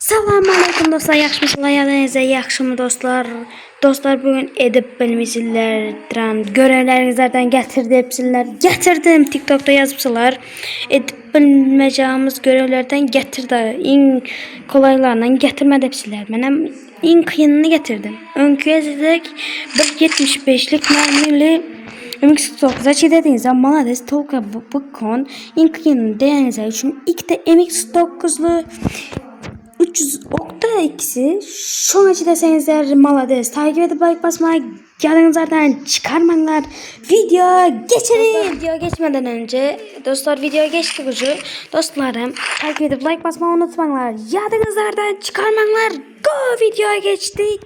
Salam aleyküm dostlar, yaxşımısınızlar? Yadınızda yaxşımı dostlar? Dostlar bugün edip bilmişsizler, görevlerinizlerden getirdipsizler. Getirdim, TikTok'ta yazıpsılar. Edip bilmeyeceğimiz görevlerden getirdi. En kolaylarından getirmedipsizler. Ben en kıyınını getirdim. Önkü yazıldık 1.75'lik mermili Ümit Stok'da çi dediğiniz zaman malades tolka bu, bu kon en kıyınını değerinize için ilk de MX9'lu 300 okta ikisi şu an deseniz malades takip edip like basmayı yanınızdan çıkarmanlar. Video geçelim. Video geçmeden önce dostlar video geçtik ucu dostlarım takip edip like basmayı unutmayınlar yanınızdan çıkarmanlar. Go video geçtik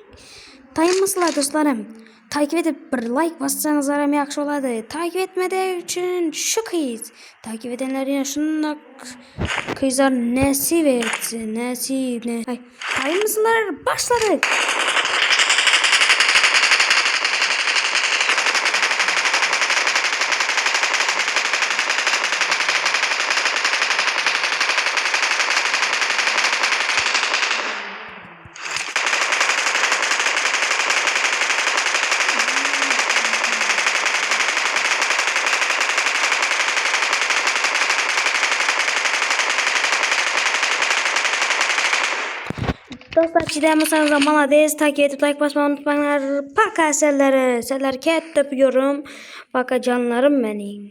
Dayanmasılar dostlarım. Takip edip bir like bassanız aram yaxşı oladı. Takip etmede üçün şu kız. Takip edenlerin şundak kızlar nasip etsin. Nasip ne. Ay, dayanmasılar başladık. Dostlar çiğdemezseniz malades takip edip like basmayı unutmayın. Paka selleri. Seller ket öpüyorum. Paka canlarım benim.